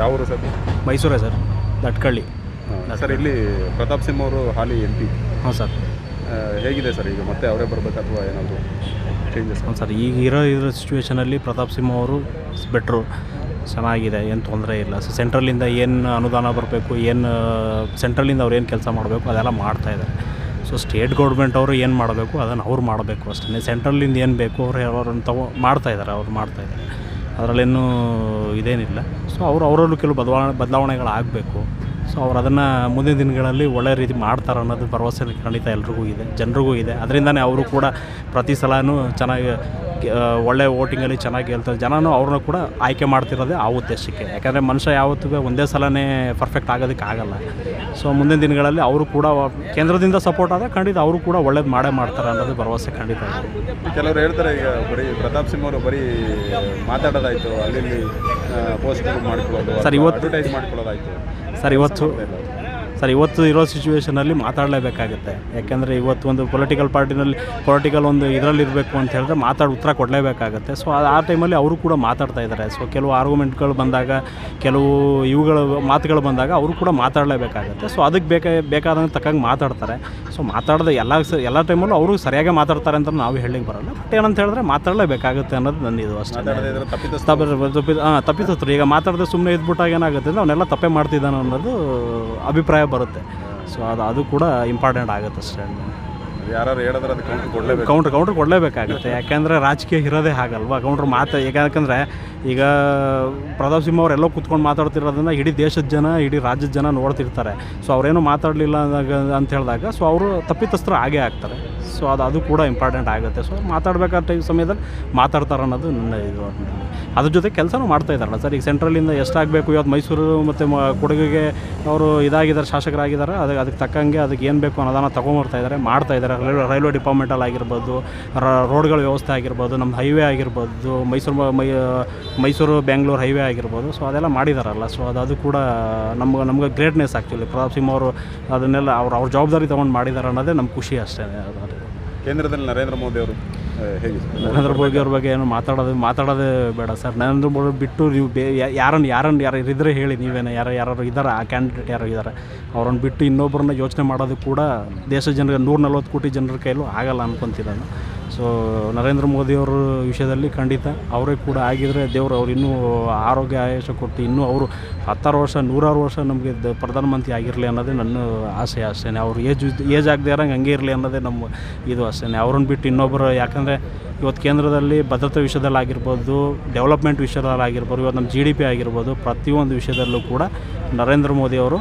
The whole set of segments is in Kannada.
ಯಾವ ಊರು ಸರ್? ಮೈಸೂರೇ ಸರ್ ದಟ್ಕಳ್ಳಿ ಸರ್ ಇಲ್ಲಿ ಪ್ರತಾಪ್ ಸಿಂಹ ಅವರು ಹಾಲಿ ಎಂ ಪಿ ಹಾಂ ಸರ್. ಹೇಗಿದೆ ಸರ್ ಈಗ ಮತ್ತೆ ಅವರೇ ಬರಬೇಕು ಅಥವಾ ಏನಾದರೂ ಚೇಂಜಸ್ ಸರ್ ಈಗ ಇರೋ ಇರೋ ಸಿಚುವೇಷನಲ್ಲಿ ಪ್ರತಾಪ್ ಸಿಂಹ ಅವರು ಬೆಟ್ರು ಚೆನ್ನಾಗಿದೆ ಏನು ತೊಂದರೆ ಇಲ್ಲ. ಸೊ ಸೆಂಟ್ರಲಿಂದ ಏನು ಅನುದಾನ ಬರಬೇಕು ಏನು ಸೆಂಟ್ರಲಿಂದ ಅವ್ರು ಏನು ಕೆಲಸ ಮಾಡಬೇಕು ಅದೆಲ್ಲ ಮಾಡ್ತಾ ಇದ್ದಾರೆ. ಸೊ ಸ್ಟೇಟ್ ಗೌರ್ಮೆಂಟ್ ಅವರು ಏನು ಮಾಡಬೇಕು ಅದನ್ನು ಅವ್ರು ಮಾಡಬೇಕು ಅಷ್ಟೇ. ಸೆಂಟ್ರಲಿಂದ ಏನು ಬೇಕು ಅವ್ರು ಅವ್ರನ್ನ ತಗೋ ಮಾಡ್ತಾ ಇದ್ದಾರೆ ಅವ್ರು ಮಾಡ್ತಾ ಇದ್ದಾರೆ. ಅದರಲ್ಲೇನು ಇದೇನಿಲ್ಲ. ಸೊ ಅವರು ಅವರಲ್ಲೂ ಕೆಲವು ಬದಲಾವಣೆ ಬದಲಾವಣೆಗಳಾಗಬೇಕು. ಸೊ ಅವ್ರು ಅದನ್ನು ಮುಂದಿನ ದಿನಗಳಲ್ಲಿ ಒಳ್ಳೆ ರೀತಿ ಮಾಡ್ತಾರೆ ಅನ್ನೋದು ಭರವಸೆ ಖಂಡಿತ ಎಲ್ರಿಗೂ ಇದೆ, ಜನರಿಗೂ ಇದೆ. ಅದರಿಂದನೇ ಅವರು ಕೂಡ ಪ್ರತಿ ಸಲನೂ ಚೆನ್ನಾಗಿ ಒಳ್ಳೆ ವೋಟಿಂಗಲ್ಲಿ ಚೆನ್ನಾಗಿ ಹೇಳ್ತಾರೆ ಜನನೂ ಅವ್ರನ್ನೂ ಕೂಡ ಆಯ್ಕೆ ಮಾಡ್ತಿರೋದೇ ಆ ಉದ್ದೇಶಕ್ಕೆ. ಯಾಕಂದರೆ ಮನುಷ್ಯ ಯಾವತ್ತೂ ಒಂದೇ ಸಲನೇ ಪರ್ಫೆಕ್ಟ್ ಆಗೋದಕ್ಕೆ ಆಗಲ್ಲ. ಸೊ ಮುಂದಿನ ದಿನಗಳಲ್ಲಿ ಅವರು ಕೂಡ ಕೇಂದ್ರದಿಂದ ಸಪೋರ್ಟ್ ಆದರೆ ಖಂಡಿತ ಅವರು ಕೂಡ ಒಳ್ಳೇದು ಮಾಡೇ ಮಾಡ್ತಾರೆ ಅನ್ನೋದು ಭರವಸೆ ಖಂಡಿತ ಕೆಲವರು ಹೇಳ್ತಾರೆ ಈಗ ಬರೀ ಪ್ರತಾಪ್ ಸಿಂಹ ಅವರು ಬರೀ ಮಾತಾಡೋದಾಯಿತು ಅಲ್ಲಿ ಪೋಸ್ಟ್ ಮಾಡ್ಕೊಳ್ಳೋದು ಸರ್, ಇವತ್ತು- ಅಡ್ವರ್ಟೈಸ್ ಮಾಡ್ಕೊಳ್ಳೋದಾಯಿತು. ಸರ್ ಇವತ್ತು ಸರ್ ಇವತ್ತು ಇರೋ ಸಿಚುವೇಷನಲ್ಲಿ ಮಾತಾಡಲೇಬೇಕಾಗುತ್ತೆ. ಯಾಕೆಂದರೆ ಇವತ್ತು ಒಂದು ಪೊಲಿಟಿಕಲ್ ಪಾರ್ಟಿನಲ್ಲಿ ಪೊಲಿಟಿಕಲ್ ಒಂದು ಇದರಲ್ಲಿರಬೇಕು ಅಂತ ಹೇಳಿದ್ರೆ ಮಾತಾಡಿ ಉತ್ತರ ಕೊಡಲೇಬೇಕಾಗುತ್ತೆ. ಸೊ ಆ ಟೈಮಲ್ಲಿ ಅವರು ಕೂಡ ಮಾತಾಡ್ತಾ ಇದ್ದಾರೆ. ಸೊ ಕೆಲವು ಆರ್ಗ್ಯುಮೆಂಟ್ಗಳು ಬಂದಾಗ ಕೆಲವು ಇವುಗಳ ಮಾತುಗಳು ಬಂದಾಗ ಅವರು ಕೂಡ ಮಾತಾಡಲೇಬೇಕಾಗುತ್ತೆ. ಸೊ ಅದಕ್ಕೆ ಬೇಕಾ ಬೇಕಾದಂಗೆ ತಕ್ಕಂಗೆ ಮಾತಾಡ್ತಾರೆ. ಸೊ ಮಾತಾಡಿದ ಎಲ್ಲ ಸ ಎಲ್ಲ ಟೈಮಲ್ಲೂ ಅವರು ಸರಿಯಾಗಿ ಮಾತಾಡ್ತಾರೆ ಅಂತ ನಾವು ಹೇಳಿಕ್ಕೆ ಬರೋಲ್ಲ. ಬಟ್ ಏನಂತ ಹೇಳಿದ್ರೆ ಮಾತಾಡಲೇಬೇಕಾಗುತ್ತೆ ಅನ್ನೋದು ನನ್ನ ಇದು ಅಷ್ಟೇ. ಮಾತಾಡದೇ ಇದ್ರೆ ತಪ್ಪಿತಸ್ಥ ತಪ್ಪಿ ತಪ್ಪಿ ಈಗ ಮಾತಾಡದೆ ಸುಮ್ಮನೆ ಇದ್ಬಿಟ್ಟಾಗ ಏನಾಗುತ್ತೆ ಅಂದರೆ ಅವನ್ನೆಲ್ಲ ತಪ್ಪೇ ಮಾಡ್ತಿದ್ದಾನೆ ಅನ್ನೋದು ಅಭಿಪ್ರಾಯ ಬರುತ್ತೆ. ಸೊ ಅದು ಅದು ಕೂಡ ಇಂಪಾರ್ಟೆಂಟ್ ಆಗುತ್ತೆ ಅಷ್ಟೇ. ಯಾರು ಹೇಳಿದ್ರೆ ಅದು ಕೌಂಟ್ರ್ ಕೊಡಲೇಬೇಕು. ಕೌಂಟ್ರ್ ಕೌಂಟ್ರ್ ಕೊಡಲೇಬೇಕಾಗುತ್ತೆ. ಯಾಕೆಂದರೆ ರಾಜಕೀಯ ಇರೋದೇ ಹಾಗಲ್ವಾ? ಕೌಂಟ್ರ್ ಮಾತು ಈಗ ಯಾಕಂದರೆ ಈಗ ಪ್ರತಾಪ್ ಸಿಂಹ ಅವರೆಲ್ಲೋ ಕುತ್ಕೊಂಡು ಮಾತಾಡ್ತಿರೋದನ್ನ ಇಡೀ ದೇಶದ ಜನ ಇಡೀ ರಾಜ್ಯದ ಜನ ನೋಡ್ತಿರ್ತಾರೆ. ಸೊ ಅವರೇನು ಮಾತಾಡಲಿಲ್ಲ ಅಂತ ಹೇಳಿದಾಗ ಸೊ ಅವರು ತಪ್ಪಿತಸ್ಥರು ಆಗೇ ಆಗ್ತಾರೆ. ಸೊ ಅದು ಅದು ಕೂಡ ಇಂಪಾರ್ಟೆಂಟ್ ಆಗುತ್ತೆ. ಸೊ ಮಾತಾಡಬೇಕಾದ ಟೈಮ್ ಸಮಯದಲ್ಲಿ ಮಾತಾಡ್ತಾರೆ ಅನ್ನೋದು ನನ್ನ ಇದು ಅದ್ರ ಜೊತೆ ಕೆಲಸನೂ ಮಾಡ್ತಾ ಇದ್ದಾರಲ್ಲ ಸರ್. ಈಗ ಸೆಂಟ್ರಲಿಂದ ಎಷ್ಟಾಗಬೇಕು ಇವತ್ತು ಮೈಸೂರು ಮತ್ತು ಮ ಕೊಡಗಿಗೆ ಅವರು ಇದಾಗಿದ್ದಾರೆ, ಶಾಸಕರಾಗಿದ್ದಾರೆ. ಅದಕ್ಕೆ ಅದಕ್ಕೆ ತಕ್ಕಂಗೆ ಅದಕ್ಕೆ ಏನು ಬೇಕು ಅನ್ನೋದನ್ನು ತೊಗೊಂಬರ್ತಾ ಇದ್ದಾರೆ ಮಾಡ್ತಾ ಇದ್ದಾರೆ ರೈಲ್ವೆ ರೈಲ್ವೆ ಡಿಪಾರ್ಟ್ಮೆಂಟಲ್ಲಿ ಆಗಿರ್ಬೋದು ರೋಡ್ಗಳ ವ್ಯವಸ್ಥೆ ಆಗಿರ್ಬೋದು ನಮ್ಮ ಹೈವೇ ಆಗಿರ್ಬೋದು, ಮೈಸೂರು ಮೈಸೂರು, ಬೆಂಗಳೂರು ಹೈವೇ ಆಗಿರ್ಬೋದು. ಸೊ ಅದೆಲ್ಲ ಮಾಡಿದಾರಲ್ಲ. ಸೊ ಅದು ಅದು ಕೂಡ ನಮ್ಗೆ ನಮ್ಗೆ ಗ್ರೇಟ್ನೆಸ್ ಆ್ಯಕ್ಚುಲಿ ಪ್ರತಾಪ್ ಸಿಂಹ ಅವರು ಅದನ್ನೆಲ್ಲ ಅವ್ರು ಅವ್ರ ಜವಾಬ್ದಾರಿ ತೊಗೊಂಡು ಮಾಡಿದ್ದಾರೆ ಅನ್ನೋದೇ ನಮ್ಮ ಖುಷಿ ಅಷ್ಟೇ. ಕೇಂದ್ರದಲ್ಲಿ ನರೇಂದ್ರ ಮೋದಿ ಅವರು ಹೇಗೆ? ನರೇಂದ್ರ ಮೋದಿ ಅವ್ರ ಬಗ್ಗೆ ಏನು ಮಾತಾಡೋದು, ಮಾತಾಡೋದೇ ಬೇಡ ಸರ್. ನರೇಂದ್ರ ಮೋದಿ ಬಿಟ್ಟು ನೀವು ಬೇ ಯಾರನ್ನು ಯಾರನ್ನು ಯಾರು ಹೇಳಿ ನೀವೇನು? ಯಾರು ಯಾರು ಇದ್ದಾರೆ? ಆ ಕ್ಯಾಂಡಿಡೇಟ್ ಯಾರು ಇದ್ದಾರೆ? ಅವ್ರನ್ನ ಬಿಟ್ಟು ಇನ್ನೊಬ್ಬರನ್ನ ಯೋಚನೆ ಮಾಡೋದು ಕೂಡ ದೇಶದ ಜನರಿಗೆ ನೂರ ನಲ್ವತ್ತು ಕೋಟಿ ಜನರ ಕೈಲೂ ಆಗಲ್ಲ ಅನ್ಕೊತೀನಿ ನಾನು ಸೊ ನರೇಂದ್ರ ಮೋದಿ ಅವ್ರ ವಿಷಯದಲ್ಲಿ ಖಂಡಿತ ಅವರೇ ಕೂಡ ಆಗಿದ್ದರೆ ದೇವರು ಅವ್ರು ಇನ್ನೂ ಆರೋಗ್ಯ ಆಯಾಸ ಕೊಟ್ಟು ಇನ್ನೂ ಅವರು ಹತ್ತಾರು ವರ್ಷ, ನೂರಾರು ವರ್ಷ ನಮಗೆ ದ- ಪ್ರಧಾನಮಂತ್ರಿ ಆಗಿರಲಿ ಅನ್ನೋದೇ ನನ್ನ ಆಸೆ ಆಸೆನೆ ಅವ್ರು ಏಜ್ ಏಜ್ ಆಗದೆ ಇರೋಂಗೆ ಹಂಗೆ ಇರಲಿ ಅನ್ನೋದೇ ನಮ್ಮ ಇದು ಅಷ್ಟೇ ಅವ್ರನ್ನ ಬಿಟ್ಟು ಇನ್ನೊಬ್ಬರು ಯಾಕಂದರೆ ಇವತ್ತು ಕೇಂದ್ರದಲ್ಲಿ ಭದ್ರತೆ ವಿಷಯದಲ್ಲಿ ಆಗಿರ್ಬೋದು, ಡೆವಲಪ್ಮೆಂಟ್ ವಿಷಯದಲ್ಲಿ ಆಗಿರ್ಬೋದು, ಇವತ್ತು ನಮ್ಮ ಜಿ ಡಿ ಪಿ ಆಗಿರ್ಬೋದು, ಪ್ರತಿಯೊಂದು ವಿಷಯದಲ್ಲೂ ಕೂಡ ನರೇಂದ್ರ ಮೋದಿ ಅವರು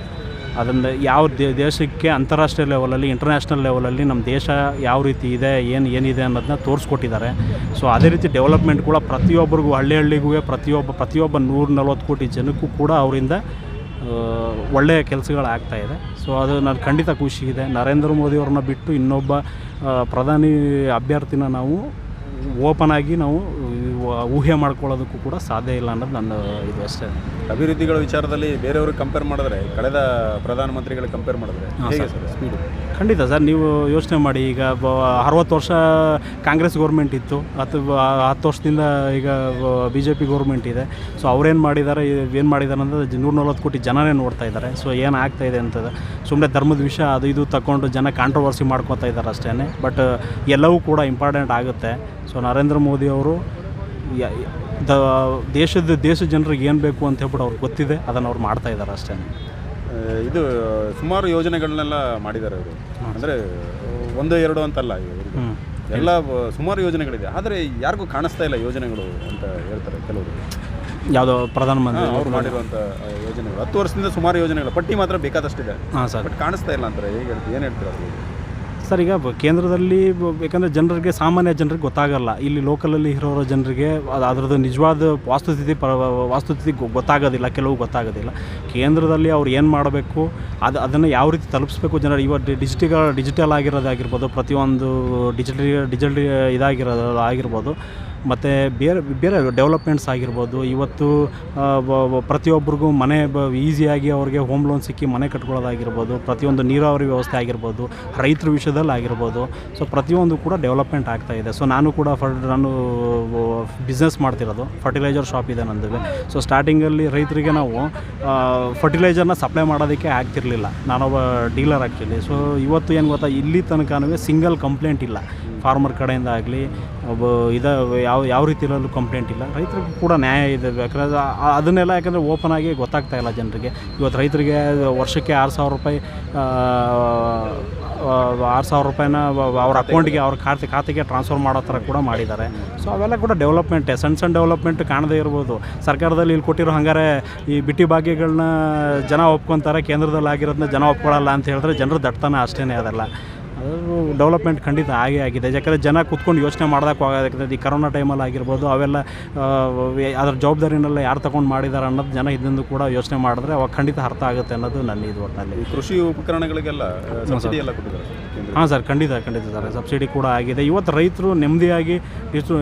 ಅದನ್ನು ಯಾವ ದೇಶಕ್ಕೆ ಅಂತಾರಾಷ್ಟ್ರೀಯ ಲೆವೆಲಲ್ಲಿ ಇಂಟರ್ನ್ಯಾಷನಲ್ ಲೆವೆಲಲ್ಲಿ ನಮ್ಮ ದೇಶ ಯಾವ ರೀತಿ ಇದೆ, ಏನು, ಏನಿದೆ ಅನ್ನೋದನ್ನ ತೋರಿಸ್ಕೊಟ್ಟಿದ್ದಾರೆ. ಸೊ ಅದೇ ರೀತಿ ಡೆವಲಪ್ಮೆಂಟ್ ಕೂಡ ಪ್ರತಿಯೊಬ್ಬರಿಗೂ, ಹಳ್ಳಿ ಹಳ್ಳಿಗೂ ಪ್ರತಿಯೊಬ್ಬ ಪ್ರತಿಯೊಬ್ಬ ನೂರ ನಲ್ವತ್ತು ಕೋಟಿ ಜನಕ್ಕೂ ಕೂಡ ಅವರಿಂದ ಒಳ್ಳೆಯ ಕೆಲಸಗಳಾಗ್ತಾಯಿದೆ ಸೊ ಅದು ನಾನು ಖಂಡಿತ ಖುಷಿ ಇದೆ. ನರೇಂದ್ರ ಮೋದಿಯವ್ರನ್ನ ಬಿಟ್ಟು ಇನ್ನೊಬ್ಬ ಪ್ರಧಾನಿ ಅಭ್ಯರ್ಥಿನ ನಾವು ಓಪನ್ ಆಗಿ ನಾವು ಊಹೆ ಮಾಡ್ಕೊಳ್ಳೋದಕ್ಕೂ ಕೂಡ ಸಾಧ್ಯ ಇಲ್ಲ ಅನ್ನೋದು ನನ್ನ ಇದು ಅಷ್ಟೇ. ಅಭಿವೃದ್ಧಿಗಳ ವಿಚಾರದಲ್ಲಿ ಬೇರೆಯವ್ರಿಗೆ ಕಂಪೇರ್ ಮಾಡಿದ್ರೆ ಕಳೆದ ಪ್ರಧಾನಮಂತ್ರಿಗಳಿಗೆ ಕಂಪೇರ್ ಮಾಡಿದ್ರೆ ಹೇಗೆ ಸರ್. ಸ್ಪೀಡು ಖಂಡಿತ ಸರ್ ನೀವು ಯೋಚನೆ ಮಾಡಿ ಈಗ ಅರವತ್ತು ವರ್ಷ ಕಾಂಗ್ರೆಸ್ ಗೌರ್ಮೆಂಟ್ ಇತ್ತು ಹತ್ತು ಹತ್ತು ವರ್ಷದಿಂದ ಈಗ ಬಿ ಜೆ ಪಿ ಗೌರ್ಮೆಂಟ್ ಇದೆ. ಸೊ ಅವ್ರೇನು ಮಾಡಿದ್ದಾರೆ ಏನು ಮಾಡಿದ್ದಾರೆ ಅಂದರೆ ನೂರ ನಲ್ವತ್ತು ಕೋಟಿ ಜನನೇ ನೋಡ್ತಾ ಇದ್ದಾರೆ. ಸೊ ಏನು ಆಗ್ತಾ ಇದೆ ಅಂತದ. ಸುಮ್ಮನೆ ಧರ್ಮದ ವಿಷಯ ಅದು ಇದು ತಗೊಂಡು ಜನ ಕಾಂಟ್ರವರ್ಸಿ ಮಾಡ್ಕೊತಾ ಇದ್ದಾರೆ ಅಷ್ಟೇ ಬಟ್ ಎಲ್ಲವೂ ಕೂಡ ಇಂಪಾರ್ಟೆಂಟ್ ಆಗುತ್ತೆ. ಸೊ ನರೇಂದ್ರ ಮೋದಿ ಅವರು ದ ದೇಶದ ದೇಶ ಜನರಿಗೆ ಏನು ಬೇಕು ಅಂತ ಹೇಳ್ಬಿಟ್ಟು ಅವ್ರಿಗೆ ಗೊತ್ತಿದೆ ಅದನ್ನು ಅವ್ರು ಮಾಡ್ತಾ ಇದ್ದಾರೆ ಅಷ್ಟೇ. ಇದು ಸುಮಾರು ಯೋಜನೆಗಳನ್ನೆಲ್ಲ ಮಾಡಿದ್ದಾರೆ ಅವರು ಅಂದರೆ ಒಂದು ಎರಡು ಅಂತಲ್ಲ. ಎಲ್ಲ ಸುಮಾರು ಯೋಜನೆಗಳಿದೆ. ಆದರೆ ಯಾರಿಗೂ ಕಾಣಿಸ್ತಾ ಇಲ್ಲ ಯೋಜನೆಗಳು ಅಂತ ಹೇಳ್ತಾರೆ ಕೆಲವರು. ಯಾವುದೋ ಪ್ರಧಾನಮಂತ್ರಿ ಅವರು ಮಾಡಿರುವಂಥ ಯೋಜನೆಗಳು. ಹತ್ತು ವರ್ಷದಿಂದ ಸುಮಾರು ಯೋಜನೆಗಳು. ಪಟ್ಟಿ ಮಾತ್ರ ಬೇಕಾದಷ್ಟಿದೆ. ಹಾಂ ಸರ್. ಬಟ್ ಕಾಣಿಸ್ತಾ ಇಲ್ಲ ಅಂತಾರೆ. ಹೇಗೆ ಹೇಳ್ತೀವಿ ಏನು ಹೇಳ್ತೀರಾ? ಸರ್, ಈಗ ಕೇಂದ್ರದಲ್ಲಿ ಯಾಕಂದರೆ ಜನರಿಗೆ, ಸಾಮಾನ್ಯ ಜನರಿಗೆ ಗೊತ್ತಾಗಲ್ಲ. ಇಲ್ಲಿ ಲೋಕಲಲ್ಲಿ ಇರೋರ ಜನರಿಗೆ ಅದು ಅದರದ್ದು ನಿಜವಾದ ವಾಸ್ತುಸ್ಥಿತಿ ಪ ವಾಸ್ತುಸ್ಥಿತಿ ಗೊ- ಗೊತ್ತಾಗೋದಿಲ್ಲ, ಕೆಲವು ಗೊತ್ತಾಗೋದಿಲ್ಲ. ಕೇಂದ್ರದಲ್ಲಿ ಅವ್ರು ಏನು ಮಾಡಬೇಕು, ಅದು ಅದನ್ನು ಯಾವ ರೀತಿ ತಲುಪಿಸ್ಬೇಕು ಜನರು ಇವತ್ತು ಡಿಜಿಟಲ್ ಡಿಜಿಟಲ್ ಆಗಿರೋದಾಗಿರ್ಬೋದು, ಪ್ರತಿಯೊಂದು ಡಿಜಿಟಲ್ ಡಿಜಿಟಲ್ ಇದಾಗಿರೋದು ಆಗಿರ್ಬೋದು ಮತ್ತು ಬೇರೆ ಬೇರೆ ಡೆವಲಪ್ಮೆಂಟ್ಸ್ ಆಗಿರ್ಬೋದು. ಇವತ್ತು ಪ್ರತಿಯೊಬ್ಬರಿಗೂ ಮನೆ ಬ ಈಸಿಯಾಗಿ ಅವ್ರಿಗೆ ಹೋಮ್ ಲೋನ್ ಸಿಕ್ಕಿ ಮನೆ ಕಟ್ಕೊಳ್ಳೋದಾಗಿರ್ಬೋದು. ಪ್ರತಿಯೊಂದು ನೀರಾವರಿ ವ್ಯವಸ್ಥೆ ಆಗಿರ್ಬೋದು, ರೈತರ ವಿಷಯದಲ್ಲಿ ಆಗಿರ್ಬೋದು. ಸೊ ಪ್ರತಿಯೊಂದು ಕೂಡ ಡೆವಲಪ್ಮೆಂಟ್ ಆಗ್ತಾ ಇದೆ. ಸೊ ನಾನು ಕೂಡ ಫರ್ ನಾನು ಬಿಸ್ನೆಸ್ ಮಾಡ್ತಿರೋದು. ಫರ್ಟಿಲೈಸರ್ ಶಾಪ್ ಇದೆ ನಂದು ಸೊ ಸ್ಟಾರ್ಟಿಂಗಲ್ಲಿ ರೈತರಿಗೆ ನಾವು ಫರ್ಟಿಲೈಸರ್ನ ಸಪ್ಲೈ ಮಾಡೋದಕ್ಕೆ ಆಗ್ತಿರಲಿಲ್ಲ. ನಾನೊಬ್ಬ ಡೀಲರ್ ಆ್ಯಕ್ಚುಲಿ ಸೊ ಇವತ್ತು ಏನು ಗೊತ್ತಾ, ಇಲ್ಲಿ ತನಕನೂ ಸಿಂಗಲ್ ಕಂಪ್ಲೇಂಟ್ ಇಲ್ಲ. ಫಾರ್ಮರ್ ಕಡೆಯಿಂದ ಆಗಲಿ, ಒಬ್ಬ ಇದ ಯಾವ ರೀತಿಯಲ್ಲೂ ಕಂಪ್ಲೇಂಟ್ ಇಲ್ಲ. ರೈತರಿಗೂ ಕೂಡ ನ್ಯಾಯ ಇದೆ ಯಾಕಂದರೆ ಅದನ್ನೆಲ್ಲ ಯಾಕಂದರೆ ಓಪನ್ ಆಗಿ ಗೊತ್ತಾಗ್ತಾ ಇಲ್ಲ ಜನರಿಗೆ. ಇವತ್ತು ರೈತರಿಗೆ ವರ್ಷಕ್ಕೆ ಆರು ಸಾವಿರ ರೂಪಾಯಿ ಆರು ಸಾವಿರ ರೂಪಾಯಿನ ಅವ್ರ ಅಕೌಂಟ್ಗೆ ಅವ್ರ ಖಾತೆ, ಖಾತೆಗೆ ಟ್ರಾನ್ಸ್ಫರ್ ಮಾಡೋ ಥರ ಕೂಡ ಮಾಡಿದ್ದಾರೆ. ಸೊ ಅವೆಲ್ಲ ಕೂಡ ಡೆವಲಪ್ಮೆಂಟೇ ಸಣ್ಣ ಸಣ್ಣ ಡೆವಲಪ್ಮೆಂಟ್ ಕಾಣದೇ ಇರ್ಬೋದು. ಸರ್ಕಾರದಲ್ಲಿ ಇಲ್ಲಿ ಕೊಟ್ಟಿರೋ ಹಂಗಾರೆ ಈ ಬಿಟ್ಟಿ ಭಾಗ್ಯಗಳನ್ನ ಜನ ಒಪ್ಕೊತಾರೆ ಕೇಂದ್ರದಲ್ಲಿ ಆಗಿರೋದನ್ನ ಜನ ಒಪ್ಕೊಳ್ಳಲ್ಲ ಅಂತ ಹೇಳಿದ್ರೆ ಜನರು ದಟ್ಟತನ ಅಷ್ಟೇ ಅದೆಲ್ಲ. ಅದು ಡೆವಲಪ್ಮೆಂಟ್ ಖಂಡಿತ ಆಗೇ ಆಗಿದೆ. ಯಾಕಂದರೆ ಜನ ಕುತ್ಕೊಂಡು ಯೋಚನೆ ಮಾಡೋದಕ್ಕೆ ಆಗೋದಕ್ಕೆ ಈ ಕರೋನಾ ಟೈಮಲ್ಲಿ ಆಗಿರ್ಬೋದು ಅವೆಲ್ಲ ಅದರ ಜವಾಬ್ದಾರಿನೆಲ್ಲ ಯಾರು ತಗೊಂಡು ಮಾಡಿದ್ದಾರೆ ಅನ್ನೋದು ಜನ ಇದನ್ನು ಕೂಡ ಯೋಚನೆ ಮಾಡಿದ್ರೆ ಅವಾಗ ಖಂಡಿತ ಅರ್ಥ ಆಗುತ್ತೆ ಅನ್ನೋದು ನನ್ನ ಇದು ಒಟ್ಟಿನಲ್ಲಿ ಈ ಕೃಷಿ ಉಪಕರಣಗಳಿಗೆಲ್ಲ ಸಬ್ಸಿಡಿ ಎಲ್ಲ ಕೊಟ್ಟಿದ್ದಾರೆ ಹಾಂ ಸರ್ ಖಂಡಿತ ಖಂಡಿತ ಸರ್. ಸಬ್ಸಿಡಿ ಕೂಡ ಆಗಿದೆ. ಇವತ್ತು ರೈತರು ನೆಮ್ಮದಿಯಾಗಿ ಇಷ್ಟು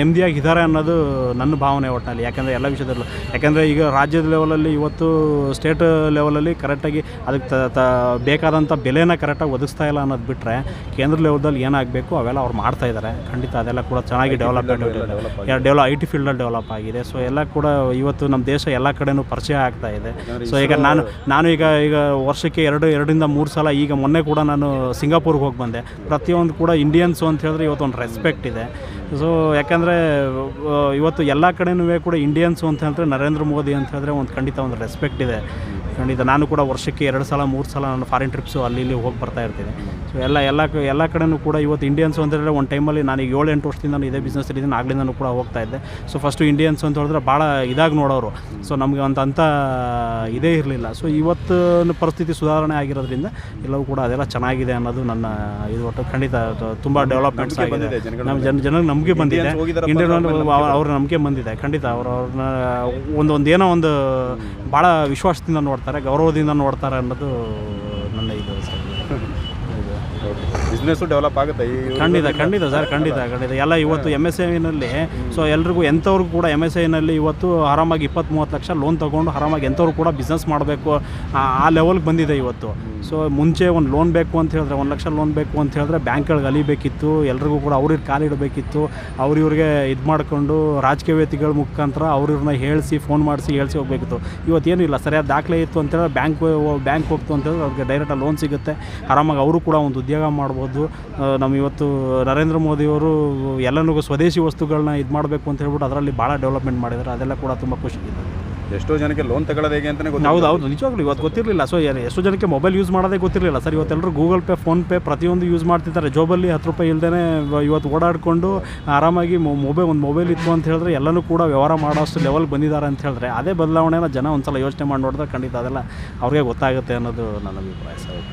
ನೆಮ್ಮದಿಯಾಗಿ ಇದ್ದಾರೆ ಅನ್ನೋದು ನನ್ನ ಭಾವನೆ ಒಟ್ಟಿನಲ್ಲಿ ಯಾಕಂದರೆ ಎಲ್ಲ ವಿಷಯದಲ್ಲೂ ಯಾಕಂದರೆ ಈಗ ರಾಜ್ಯದ ಲೆವೆಲಲ್ಲಿ ಇವತ್ತು ಸ್ಟೇಟ್ ಲೆವೆಲಲ್ಲಿ ಕರೆಕ್ಟಾಗಿ ಅದಕ್ಕೆ ಬೇಕಾದಂಥ ಬೆಲೆನ ಕರೆಕ್ಟಾಗಿ ಒದಗಿಸ್ತಾ ಇಲ್ಲ ಅನ್ನೋದು ಬಿಟ್ಟರೆ ಕೇಂದ್ರ ಲೆವೆಲ್ದಲ್ಲಿ ಏನಾಗಬೇಕು ಅವೆಲ್ಲ ಅವ್ರು ಮಾಡ್ತಾ ಇದ್ದಾರೆ. ಖಂಡಿತ ಅದೆಲ್ಲ ಕೂಡ ಚೆನ್ನಾಗಿ development develop develop I T ಫೀಲ್ಡಲ್ಲಿ ಡೆವಲಪ್ ಆಗಿದೆ. ಸೊ ಎಲ್ಲ ಕೂಡ ಇವತ್ತು ನಮ್ಮ ದೇಶ ಎಲ್ಲ ಕಡೆನೂ ಪರಿಚಯ ಆಗ್ತಾ ಇದೆ. ಸೊ ಈಗ ನಾನು ನಾನು ಈಗ ಈಗ ವರ್ಷಕ್ಕೆ ಎರಡು ಎರಡರಿಂದ ಮೂರು ಸಲ ಈಗ ಮೊನ್ನೆ ಕೂಡ ನಾನು ಸಿಂಗಾಪುರ್ಗೆ ಹೋಗಿ ಬಂದೆ. ಪ್ರತಿಯೊಂದು ಕೂಡ ಇಂಡಿಯನ್ಸು ಅಂತ ಹೇಳಿದ್ರೆ ಇವತ್ತು ಒಂದು ರೆಸ್ಪೆಕ್ಟ್ ಇದೆ. ಸೊ ಯಾಕಂದರೆ ಇವತ್ತು ಎಲ್ಲ ಕಡೆನೂ ಕೂಡ ಇಂಡಿಯನ್ಸು ಅಂತ ಹೇಳಿದ್ರೆ ನರೇಂದ್ರ ಮೋದಿ ಅಂತ ಹೇಳಿದ್ರೆ ಒಂದು ಖಂಡಿತ ಒಂದು ರೆಸ್ಪೆಕ್ಟ್ ಇದೆ. ಖಂಡಿತ ನಾನು ಕೂಡ ವರ್ಷಕ್ಕೆ ಎರಡು ಸಲ ಮೂರು ಸಲ ನಾನು ಫಾರಿನ್ ಟ್ರಿಪ್ಸು ಅಲ್ಲಿ ಇಲ್ಲಿ ಹೋಗಿ ಬರ್ತಾ ಇರ್ತೀನಿ. ಸೊ ಎಲ್ಲ ಎಲ್ಲ ಎಲ್ಲ ಕಡೆನೂ ಕೂಡ ಇವತ್ತು ಇಂಡಿಯನ್ಸು ಅಂತ ಹೇಳಿದ್ರೆ ಒಂದು ಟೈಮಲ್ಲಿ ನಾನು ಏಳು ಎಂಟು ವರ್ಷದಿಂದ ನಾನು ಇದೇ ಬಿಸ್ನೆಸ್ ಇದ್ದೀನಿ ಆಗ್ಲಿಂದನೂ ಕೂಡ ಹೋಗ್ತಾ ಇದ್ದೆ. ಸೊ ಫಸ್ಟು ಇಂಡಿಯನ್ಸ್ ಅಂತ ಹೇಳಿದ್ರೆ ಭಾಳ ಇದಾಗಿ ನೋಡೋರು. ಸೊ ನಮಗೆ ಒಂದು ಅಂಥ ಇದೇ ಇರಲಿಲ್ಲ. ಸೊ ಇವತ್ತಿನ ಪರಿಸ್ಥಿತಿ ಸುಧಾರಣೆ ಆಗಿರೋದ್ರಿಂದ ಎಲ್ಲವೂ ಕೂಡ ಅದೆಲ್ಲ ಚೆನ್ನಾಗಿದೆ ಅನ್ನೋದು ನನ್ನ ಇದು ಒಟ್ಟು ಖಂಡಿತ ತುಂಬ ಡೆವಲಪ್ಮೆಂಟ್ಸ್ ಆಗಿದೆ. ನಮ್ಮ ಜನ ಜನರಿಗೆ ನಂಬಿಕೆ ಬಂದಿದೆ. ಇಂಡಿಯನ್ ಅವ್ರ ನಂಬಿಕೆ ಬಂದಿದೆ ಖಂಡಿತ. ಅವ್ರು ಅವ್ರನ್ನ ಒಂದೊಂದು ಒಂದು ಏನೋ ಒಂದು ಭಾಳ ವಿಶ್ವಾಸದಿಂದ ನೋಡ್ತಾರೆ ಗೌರವದಿಂದ ನೋಡ್ತಾರೆ ಅನ್ನೋದು ನನ್ನ ಇದು ಸರ್. ಬಿಸ್ನೆಸ್ಸು ಡೆವಲಪ್ ಆಗುತ್ತೆ. ಖಂಡಿತ ಖಂಡಿತ ಸರ್ ಖಂಡಿತ ಖಂಡಿತ. ಎಲ್ಲ ಇವತ್ತು ಎಂ ಎಸ್ ಐನಲ್ಲಿ ಸೊ ಎಲ್ರಿಗೂ ಎಂಥವ್ರಿಗೂ ಕೂಡ ಎಂ ಎಸ್ ಐನಲ್ಲಿ ಇವತ್ತು ಆರಾಮಾಗಿ ಇಪ್ಪತ್ತು ಮೂವತ್ತು ಲಕ್ಷ ಲೋನ್ ತೊಗೊಂಡು ಆರಾಮಾಗಿ ಎಂಥವ್ರು ಕೂಡ ಬಿಸ್ನೆಸ್ ಮಾಡಬೇಕು ಆ ಲೆವೆಲ್ಗೆ ಬಂದಿದೆ ಇವತ್ತು. ಸೊ ಮುಂಚೆ ಒಂದು ಲೋನ್ ಬೇಕು ಅಂತ ಹೇಳಿದ್ರೆ, ಒಂದು ಲಕ್ಷ ಲೋನ್ ಬೇಕು ಅಂತ ಹೇಳಿದ್ರೆ ಬ್ಯಾಂಕ್ಗಳಿಗೆ ಅಲಿಬೇಕಿತ್ತು. ಎಲ್ರಿಗೂ ಕೂಡ ಅವ್ರಿಗೆ ಕಾಲಿಡಬೇಕಿತ್ತು ಅವ್ರಿವ್ರಿಗೆ ಇದು ಮಾಡಿಕೊಂಡು ರಾಜಕೀಯ ವ್ಯಕ್ತಿಗಳ ಮುಖಾಂತರ ಅವ್ರಿವ್ರನ್ನ ಹೇಳಿಸಿ ಫೋನ್ ಮಾಡಿಸಿ, ಹೇಳಿಸಿ ಹೋಗಬೇಕಿತ್ತು. ಇವತ್ತೇನು ಇಲ್ಲ, ಸರಿಯಾದ ದಾಖಲೆ ಇತ್ತು ಅಂತೇಳಿದ್ರೆ ಬ್ಯಾಂಕ್ ಬ್ಯಾಂಕ್ ಹೋಗ್ತು ಅಂತೇಳಿದ್ರೆ ಅವ್ರಿಗೆ ಡೈರೆಕ್ಟಾಗಿ ಲೋನ್ ಸಿಗುತ್ತೆ. ಆರಾಮಾಗಿ ಅವರು ಕೂಡ ಒಂದು ಉದ್ಯೋಗ ಮಾಡ್ಬೋದು. ನಮ್ಮ ಇವತ್ತು ನರೇಂದ್ರ ಮೋದಿಯವರು ಎಲ್ಲನೂ ಸ್ವದೇಶಿ ವಸ್ತುಗಳನ್ನ ಇದು ಮಾಡಬೇಕು ಅಂತ ಹೇಳ್ಬಿಟ್ಟು ಅದರಲ್ಲಿ ಭಾಳ ಡೆವಲಪ್ಮೆಂಟ್ ಮಾಡಿದ್ದಾರೆ ಅದೆಲ್ಲ ಕೂಡ ತುಂಬ ಖುಷಿ. ಇದೆ ಎಷ್ಟೋ ಜನಕ್ಕೆ ಲೋನ್ ತಗೊಳ್ಳೋದು ಹೇಗೆ ಅಂತಲೇ ಗೊತ್ತಿಲ್ಲ. ಹೌದು ಹೌದು, ನಿಜವಾಗ್ಲೂ ಇವತ್ತು ಗೊತ್ತಿರಲಿಲ್ಲ. ಸೊ ಎಷ್ಟು ಜನಕ್ಕೆ ಮೊಬೈಲ್ ಯೂಸ್ ಮಾಡೋದೇ ಗೊತ್ತಿರಲಿಲ್ಲ. ಸರ್ ಇವತ್ತೆಲ್ಲರೂ ಗೂಗಲ್ ಪೇ ಫೋನ್ಪೇ ಪ್ರತಿಯೊಂದು ಯೂಸ್ ಮಾಡ್ತಿದ್ದಾರೆ. ಜೋಬಲ್ಲಿ ಹತ್ತು ರೂಪಾಯಿ ಇಲ್ಲದೇ ಇವತ್ತು ಓಡಾಡಿಕೊಂಡು ಆರಾಮಾಗಿ ಮೊಬೈಲ್ ಒಂದು ಮೊಬೈಲ್ ಇತ್ತು ಅಂತ ಹೇಳಿದ್ರೆ ಎಲ್ಲನೂ ಕೂಡ ವ್ಯವಹಾರ ಮಾಡೋಷ್ಟು ಲೆವೆಲ್ಗೆ ಬಂದಿದ್ದಾರೆ ಅಂತ ಹೇಳಿದ್ರೆ ಅದೇ ಬದಲಾವಣೆನ ಜನ ಒಂದ್ಸಲ ಯೋಚನೆ ಮಾಡಿ ನೋಡಿದ್ರೆ ಖಂಡಿತ ಅದೆಲ್ಲ ಅವ್ರಿಗೆ ಗೊತ್ತಾಗುತ್ತೆ ಅನ್ನೋದು ನನ್ನ ಅಭಿಪ್ರಾಯ, ಸರ್.